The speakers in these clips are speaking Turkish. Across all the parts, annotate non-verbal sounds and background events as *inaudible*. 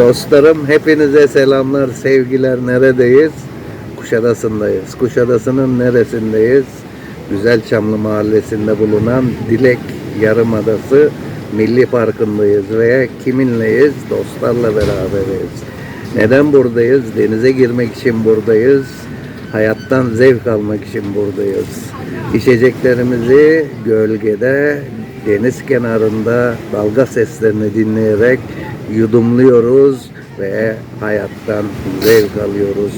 Dostlarım hepinize selamlar, sevgiler. Neredeyiz? Kuşadası'ndayız. Kuşadası'nın neresindeyiz? Güzelçamlı Mahallesi'nde bulunan Dilek Yarımadası Milli Parkı'ndayız ve kiminleyiz? Dostlarla beraberiz. Neden buradayız? Denize girmek için buradayız. Hayattan zevk almak için buradayız. İçeceklerimizi gölgede, deniz kenarında dalga seslerini dinleyerek yudumluyoruz ve hayattan zevk alıyoruz.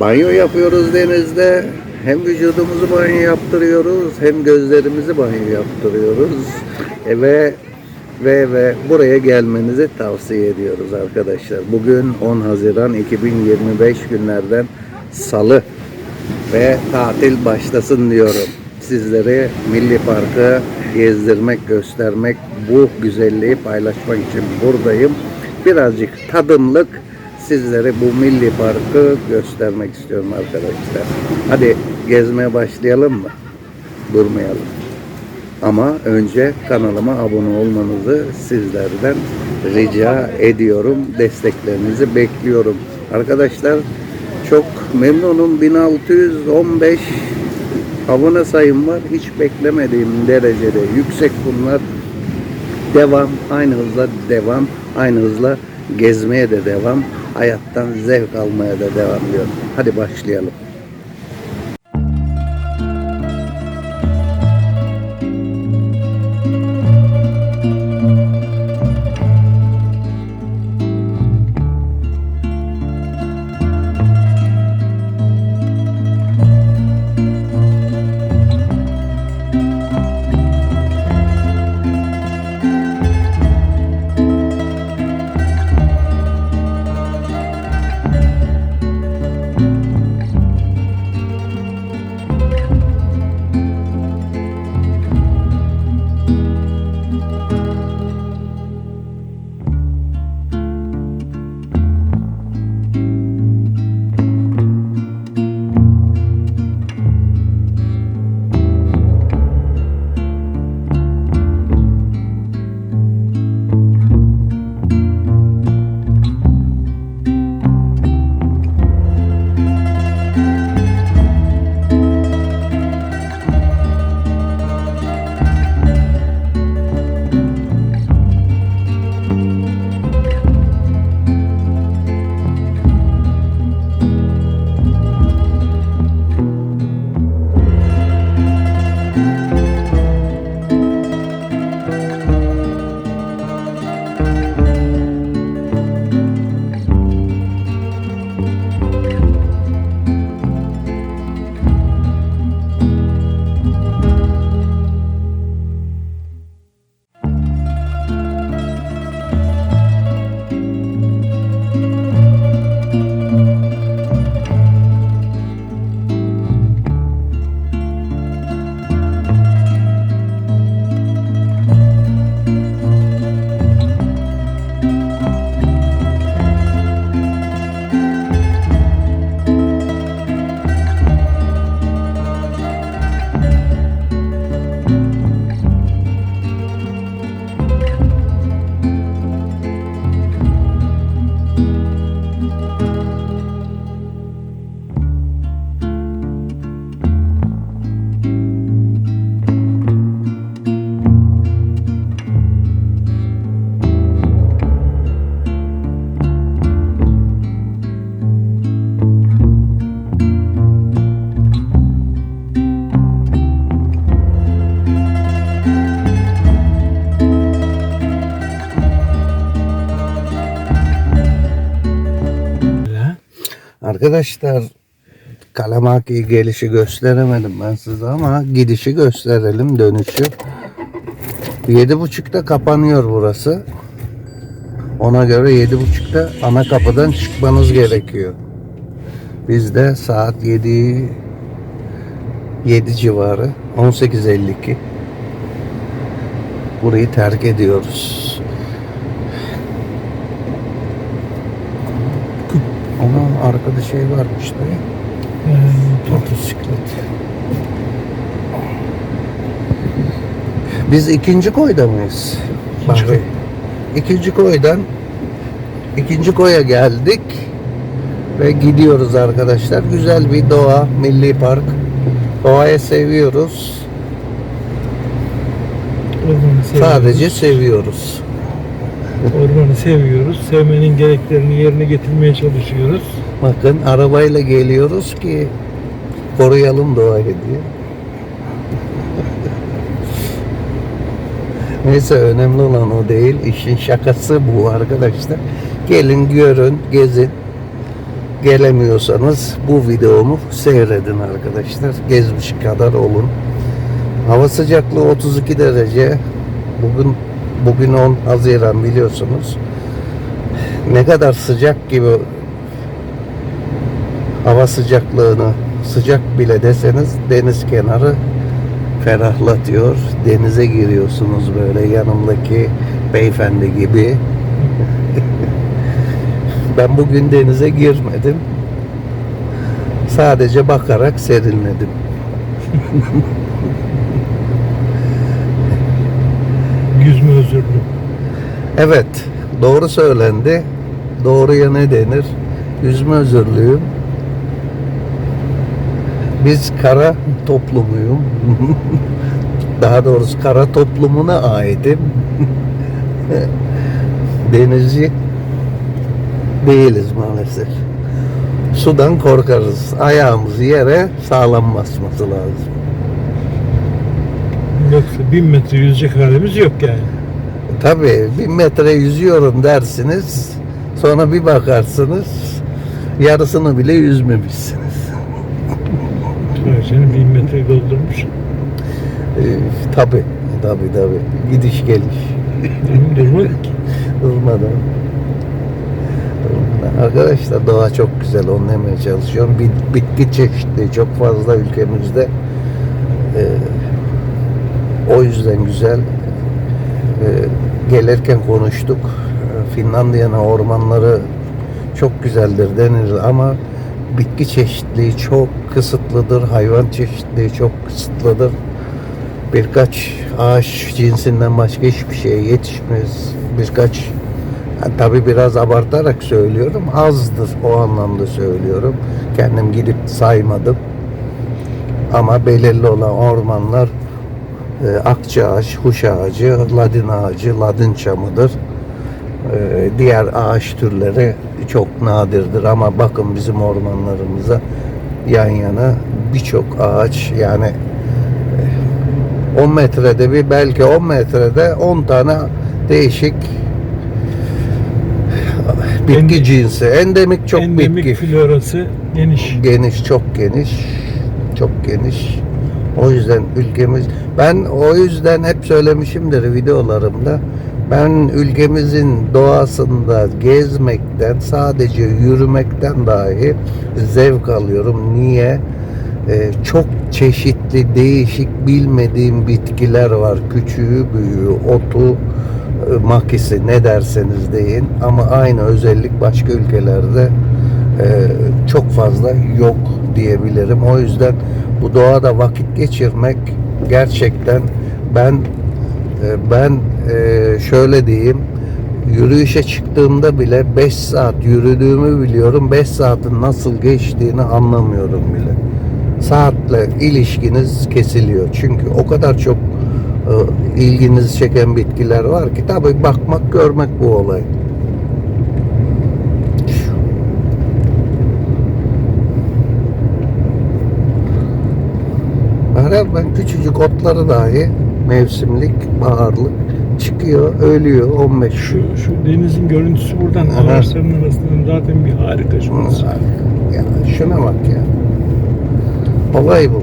Banyo yapıyoruz denizde. Hem vücudumuzu banyo yaptırıyoruz hem gözlerimizi banyo yaptırıyoruz. E ve ve ve buraya gelmenizi tavsiye ediyoruz arkadaşlar. Bugün 10 Haziran 2025 günlerden Salı ve tatil başlasın diyorum. Sizleri Milli Parkı gezdirmek, göstermek, bu güzelliği paylaşmak için buradayım. Birazcık tadımlık sizlere bu Milli Parkı göstermek istiyorum arkadaşlar. Hadi gezmeye başlayalım mı? Durmayalım. Ama önce kanalıma abone olmanızı sizlerden rica ediyorum. Desteklerinizi bekliyorum. Arkadaşlar çok memnunum. 1615 abone sayım var. Hiç beklemediğim derecede yüksek bunlar. Devam, aynı hızla devam, aynı hızla gezmeye de devam, hayattan zevk almaya da devam diyorum. Hadi başlayalım. Arkadaşlar Kalamaki gelişi gösteremedim ben size ama gidişi gösterelim dönüşü. Yedi buçukta kapanıyor burası. Ona göre yedi buçukta ana kapıdan çıkmanız gerekiyor. Biz de saat 7 7 civarı 18.52 burayı terk ediyoruz. Ama arkada şey varmış ya. Motosiklet. Biz ikinci koyda mıyız? İkinci Bahri? İkinci koydan ikinci koya geldik ve gidiyoruz arkadaşlar. Güzel bir doğa, milli park. Doğayı seviyoruz. Seviyoruz. Sadece seviyoruz. Ormanı seviyoruz. Sevmenin gereklerini yerine getirmeye çalışıyoruz. Bakın arabayla geliyoruz ki koruyalım doğayı diye. *laughs* Neyse önemli olan o değil. İşin şakası bu arkadaşlar. Gelin görün, gezin. Gelemiyorsanız bu videomu seyredin arkadaşlar. Gezmiş kadar olun. Hava sıcaklığı 32 derece. Bugün bugün 10 Haziran biliyorsunuz. Ne kadar sıcak gibi hava sıcaklığını sıcak bile deseniz deniz kenarı ferahlatıyor. Denize giriyorsunuz böyle yanımdaki beyefendi gibi. *laughs* ben bugün denize girmedim. Sadece bakarak serinledim. Yüzme. Evet, doğru söylendi. Doğruya ne denir? Yüzme özürlüyüm. Biz kara toplumuyum. *laughs* Daha doğrusu kara toplumuna aitim. *laughs* Denizci değiliz maalesef. Sudan korkarız. Ayağımız yere sağlam basması lazım. Yoksa bin metre yüzecek halimiz yok yani. Tabii bin metre yüzüyorum dersiniz. Sonra bir bakarsınız yarısını bile yüzmemişsiniz. Seni bin metre doldurmuş. Ee, tabii, tabii, tabii. Gidiş geliş. Benim durmadık ki. Durmadan. Arkadaşlar doğa çok güzel. Onu demeye çalışıyorum. Bit- bitki çeşitliği çok fazla ülkemizde. Ee, o yüzden güzel. Ee, gelirken konuştuk. Ee, Finlandiya'nın ormanları çok güzeldir denir ama bitki çeşitliliği çok kısıtlıdır. Hayvan çeşitliliği çok kısıtlıdır. Birkaç ağaç cinsinden başka hiçbir şey yetişmez. Birkaç yani tabii biraz abartarak söylüyorum. Azdır o anlamda söylüyorum. Kendim gidip saymadım. Ama belirli olan ormanlar e, akça ağaç, huş ağacı, ladin ağacı, ladin çamıdır. E, diğer ağaç türleri çok nadirdir ama bakın bizim ormanlarımıza yan yana birçok ağaç yani e, 10 metrede bir belki 10 metrede 10 tane değişik bitki Endemik- cinsi. Endemik çok Endemik bitki. florası geniş. Geniş, çok geniş. Çok geniş. O yüzden ülkemiz ben o yüzden hep söylemişimdir videolarımda. Ben ülkemizin doğasında gezmekten sadece yürümekten dahi zevk alıyorum. Niye? Ee, çok çeşitli değişik bilmediğim bitkiler var. Küçüğü, büyüğü, otu, e, makisi ne derseniz deyin. Ama aynı özellik başka ülkelerde e, çok fazla yok diyebilirim. O yüzden bu doğada vakit geçirmek gerçekten ben e, ben e, şöyle diyeyim yürüyüşe çıktığımda bile 5 saat yürüdüğümü biliyorum. 5 saatin nasıl geçtiğini anlamıyorum bile. Saatle ilişkiniz kesiliyor. Çünkü o kadar çok e, ilginizi çeken bitkiler var ki tabii bakmak görmek bu olay. Ben küçücük otları dahi mevsimlik, baharlık çıkıyor, ölüyor 15 Şu, şu denizin görüntüsü buradan Aha. ağaçların arasından zaten bir harika şurası. Ya şuna bak ya. Olay bu.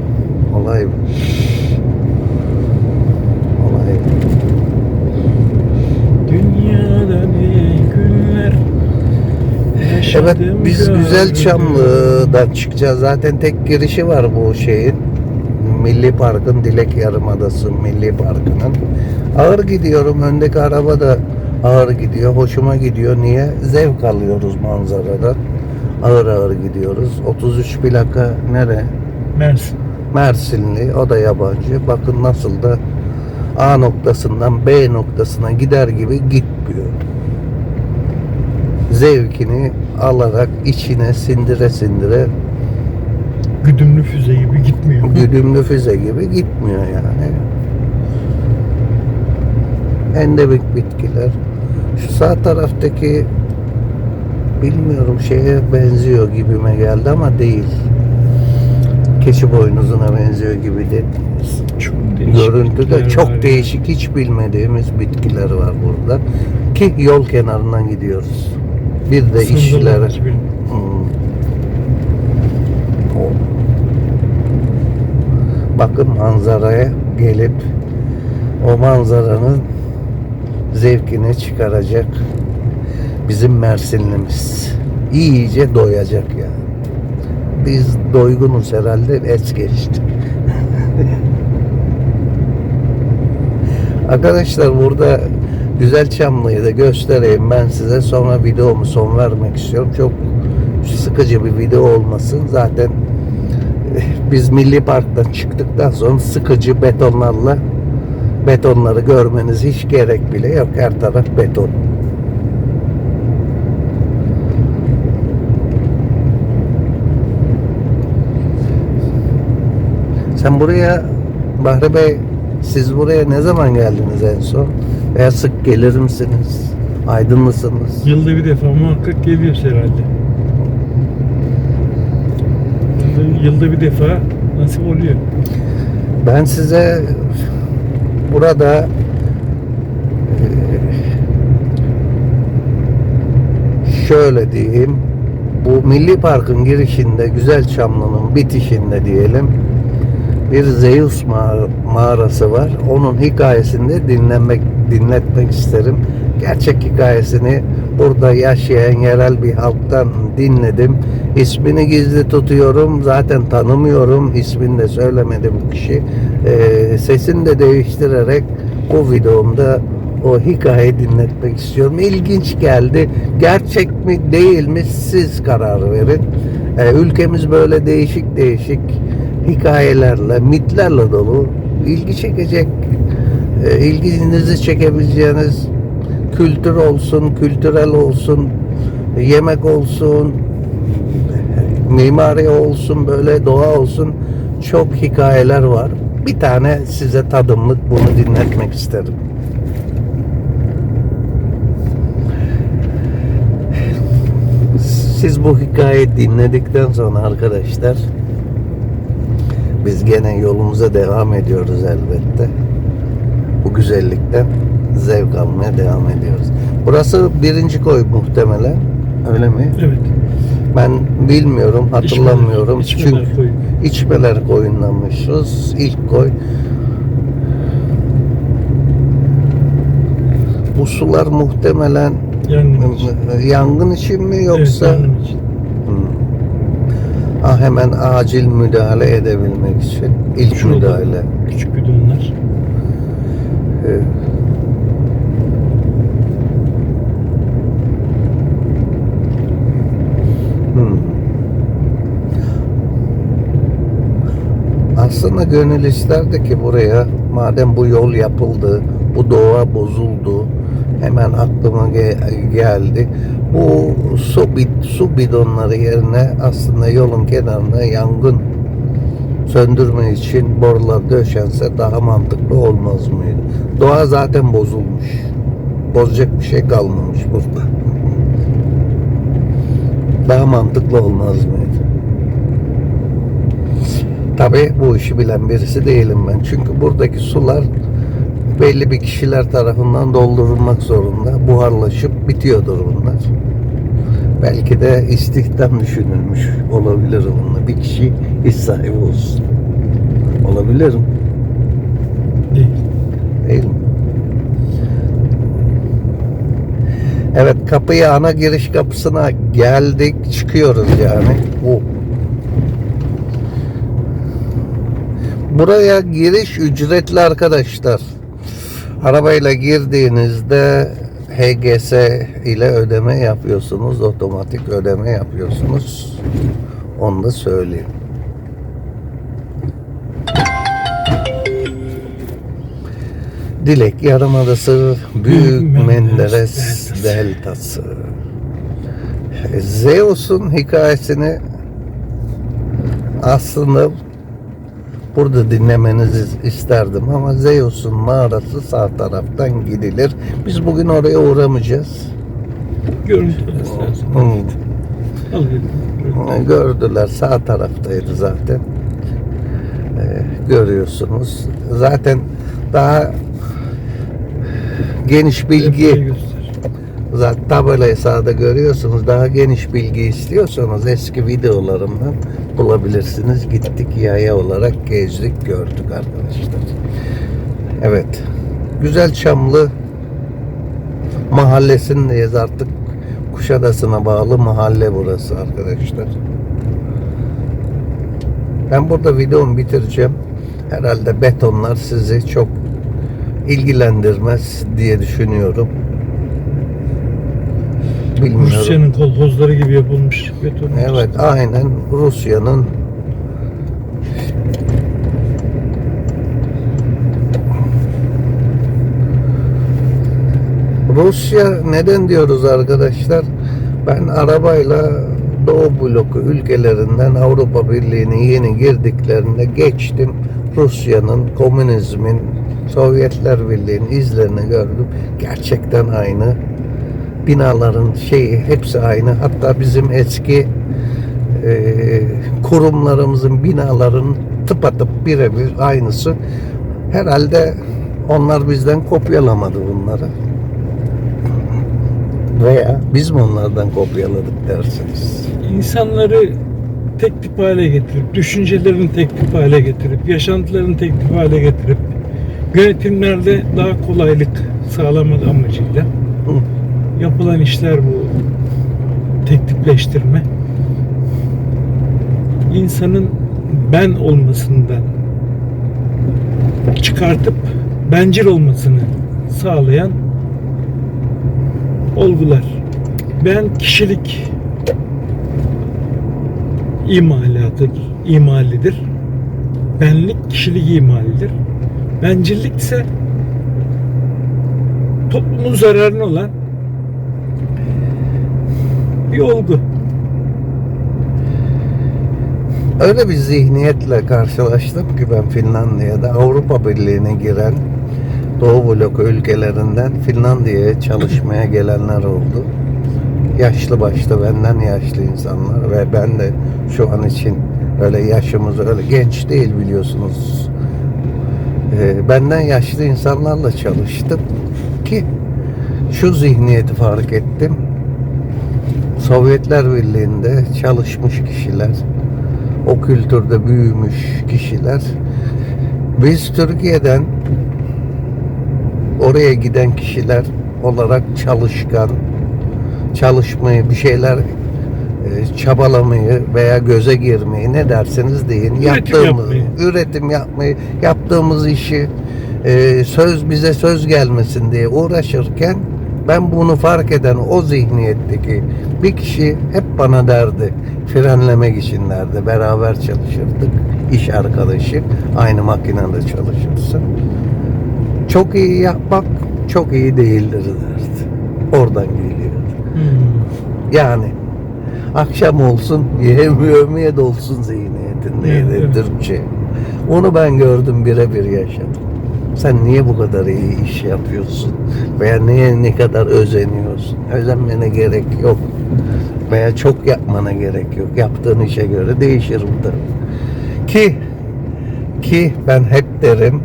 Olay bu. Olay bu. Dünyada ne günler Evet biz Güzel. Çamlı'dan çıkacağız. Zaten tek girişi var bu şeyin. Milli Park'ın Dilek Yarımadası Milli Parkı'nın. Ağır gidiyorum. Öndeki araba da ağır gidiyor. Hoşuma gidiyor. Niye? Zevk alıyoruz manzaradan. Ağır ağır gidiyoruz. 33 plaka nere? Mersin. Mersinli. O da yabancı. Bakın nasıl da A noktasından B noktasına gider gibi gitmiyor. zevkini alarak içine sindire sindire Güdümlü füze gibi gitmiyor. güdümlü füze gibi gitmiyor yani. Endemik bitkiler. Şu sağ taraftaki bilmiyorum şeye benziyor gibime geldi ama değil. Keçi boynuzuna benziyor gibi de. Çok Görüntüde bitkiler çok var değişik hiç bilmediğimiz bitkiler var burada. Ki yol kenarından gidiyoruz. Bir de Sınırlı işçilere. hiçbir- Hmm. O. Bakın manzaraya gelip o manzaranın zevkini çıkaracak bizim Mersinlimiz. İyice doyacak yani. Biz doygunuz herhalde es geçtik. *laughs* Arkadaşlar burada Güzel Çamlı'yı da göstereyim ben size. Sonra videomu son vermek istiyorum. Çok sıkıcı bir video olmasın. Zaten biz Milli Park'tan çıktıktan sonra sıkıcı betonlarla betonları görmeniz hiç gerek bile yok. Her taraf beton. Sen buraya Bahri Bey siz buraya ne zaman geldiniz en son? Veya sık gelir misiniz? Aydınlısınız. Yılda bir defa muhakkak geliyoruz herhalde. Yılda, bir defa nasip oluyor. Ben size burada eee, şöyle diyeyim. Bu Milli Park'ın girişinde Güzel Çamlı'nın bitişinde diyelim bir Zeus mağara- mağarası var. Onun hikayesini dinlemek dinletmek isterim. Gerçek hikayesini burada yaşayan yerel bir halktan dinledim. İsmini gizli tutuyorum. Zaten tanımıyorum. İsmini de söylemedi bu kişi. Ee, sesini de değiştirerek bu videomda o hikayeyi dinletmek istiyorum. İlginç geldi. Gerçek mi değil mi siz karar verin. Ee, ülkemiz böyle değişik değişik hikayelerle, mitlerle dolu. ilgi çekecek, e, ilginizi çekebileceğiniz kültür olsun, kültürel olsun, yemek olsun, mimari olsun, böyle doğa olsun çok hikayeler var. Bir tane size tadımlık bunu dinletmek isterim. Siz bu hikayeyi dinledikten sonra arkadaşlar biz gene yolumuza devam ediyoruz elbette. Bu güzellikten zevk almaya devam ediyoruz. Burası birinci koy muhtemelen. Öyle mi? Evet. Ben bilmiyorum, hatırlamıyorum. İçmeler, içmeler Çünkü koyu. içmeler koyunlamışız. İlk koy. Bu sular muhtemelen Yangın için. yangın için mi yoksa Evet, yangın için. Hmm. Ah, hemen acil müdahale edebilmek için ilk Şurada müdahale. Küçük bidonlar. Ee, Hmm. Aslında gönül isterdi ki buraya madem bu yol yapıldı, bu doğa bozuldu, hemen aklıma ge- geldi. Bu su, bid- su bidonları yerine aslında yolun kenarına yangın söndürme için borular döşense daha mantıklı olmaz mıydı? Doğa zaten bozulmuş. Bozacak bir şey kalmamış burada. Daha mantıklı olmaz mıydı? Tabi bu işi bilen birisi değilim ben. Çünkü buradaki sular belli bir kişiler tarafından doldurulmak zorunda. Buharlaşıp bitiyordur bunlar. Belki de istihdam düşünülmüş olabilir bununla. Bir kişi iş sahibi olsun. Olabilir mi? Değil. Değil mi? Evet kapıya ana giriş kapısına geldik çıkıyoruz yani. Oh. Buraya giriş ücretli arkadaşlar. Arabayla girdiğinizde HGS ile ödeme yapıyorsunuz. Otomatik ödeme yapıyorsunuz. Onu da söyleyeyim. Dilek Yarımadası Büyük Menderes. Deltası. Zeus'un hikayesini aslında burada dinlemenizi isterdim ama Zeus'un mağarası sağ taraftan gidilir. Biz bugün oraya uğramayacağız. Görüntü istersen. Hmm. Gördüler sağ taraftaydı zaten. Ee, görüyorsunuz. Zaten daha geniş bilgi zaten tabelayı sağda görüyorsunuz. Daha geniş bilgi istiyorsanız eski videolarımdan bulabilirsiniz. Gittik yaya olarak gezdik gördük arkadaşlar. Evet. Güzel Çamlı mahallesindeyiz artık. Kuşadası'na bağlı mahalle burası arkadaşlar. Ben burada videomu bitireceğim. Herhalde betonlar sizi çok ilgilendirmez diye düşünüyorum. Bilmiyorum. Rusya'nın kolhozları gibi yapılmış beton. Evet aynen Rusya'nın Rusya neden diyoruz arkadaşlar? Ben arabayla Doğu bloku ülkelerinden Avrupa Birliği'ne yeni girdiklerinde geçtim. Rusya'nın, komünizmin, Sovyetler Birliği'nin izlerini gördüm. Gerçekten aynı binaların şeyi hepsi aynı. Hatta bizim eski e, kurumlarımızın binaların tıpatıp birebir aynısı. Herhalde onlar bizden kopyalamadı bunları. Veya biz mi onlardan kopyaladık dersiniz? İnsanları tek tip hale getirip, düşüncelerini tek tip hale getirip, yaşantılarını tek tip hale getirip, yönetimlerde daha kolaylık sağlamak amacıyla. Yapılan işler bu tek tipleştirme. İnsanın ben olmasından çıkartıp bencil olmasını sağlayan olgular. Ben kişilik imalatıdır, imalidir. Benlik kişilik imalidir. Bencillik ise toplumun zararına olan olgu. Öyle bir zihniyetle karşılaştım ki ben Finlandiya'da Avrupa Birliği'ne giren Doğu bloku ülkelerinden Finlandiya'ya çalışmaya gelenler oldu. Yaşlı başta benden yaşlı insanlar ve ben de şu an için öyle yaşımız öyle genç değil biliyorsunuz. Ee, benden yaşlı insanlarla çalıştım ki şu zihniyeti fark ettim. Sovyetler Birliği'nde çalışmış kişiler, o kültürde büyümüş kişiler. Biz Türkiye'den oraya giden kişiler olarak çalışkan, çalışmayı, bir şeyler e, çabalamayı veya göze girmeyi ne derseniz deyin Üretim yaptığımız yapmayı. üretim yapmayı, yaptığımız işi e, söz bize söz gelmesin diye uğraşırken ben bunu fark eden o zihniyetteki bir kişi hep bana derdi frenlemek için derdi beraber çalışırdık iş arkadaşı aynı makinede çalışırsın çok iyi yapmak çok iyi değildir derdi oradan geliyor yani akşam olsun yevmiye de olsun zihniyetindeydi evet. Türkçe. Onu ben gördüm birebir yaşadım. Sen niye bu kadar iyi iş yapıyorsun? Veya niye ne kadar özeniyorsun? Özenmene gerek yok. Veya çok yapmana gerek yok. Yaptığın işe göre değişir bu da. Ki ki ben hep derim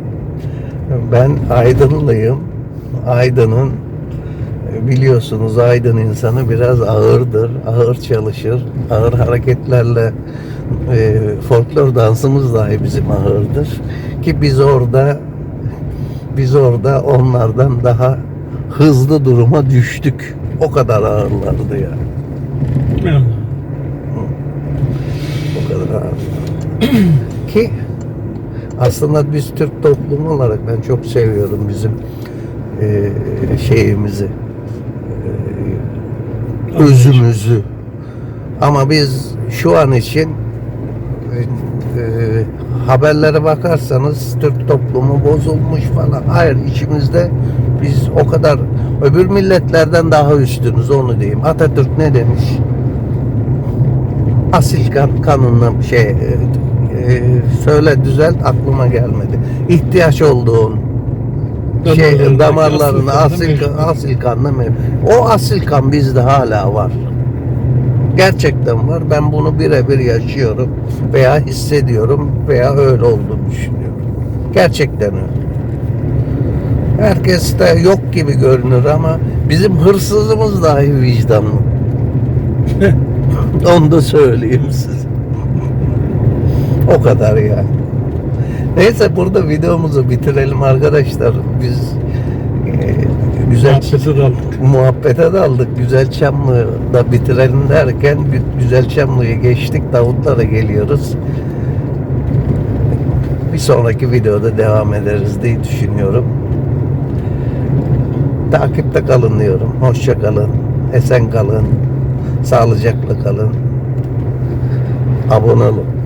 ben Aydınlıyım. Aydın'ın biliyorsunuz Aydın insanı biraz ağırdır, ağır çalışır, ağır hareketlerle e, folklor dansımız dahi bizim ağırdır. Ki biz orada biz orada onlardan daha hızlı duruma düştük. O kadar ağırlardı ya. Yani. O kadar. *clears throat* Ki aslında biz Türk toplumu olarak ben çok seviyorum bizim e, şeyimizi e, özümüzü. Ama biz şu an için e, e, haberlere bakarsanız Türk toplumu bozulmuş falan. Hayır içimizde biz o kadar öbür milletlerden daha üstünüz onu diyeyim. Atatürk ne demiş asil kan, kanunla şey e, e, söyle düzelt aklıma gelmedi. İhtiyaç olduğun şey damarlarını asil asil kanlı mı? O asil kan bizde hala var. Gerçekten var. Ben bunu birebir yaşıyorum veya hissediyorum veya öyle olduğunu düşünüyorum. Gerçekten öyle. Herkes de yok gibi görünür ama bizim hırsızımız dahi vicdanlı. Onu da söyleyeyim size. O kadar yani. Neyse burada videomuzu bitirelim arkadaşlar. Biz e, güzel Muhabbete daldık. muhabbete daldık. Güzel Çamlı'da bitirelim derken Gü- Güzel Çamlı'yı geçtik. Davutlara geliyoruz. Bir sonraki videoda devam ederiz diye düşünüyorum. Takipte kalın diyorum. Hoşça kalın. Esen kalın. Sağlıcakla kalın. Abone olun.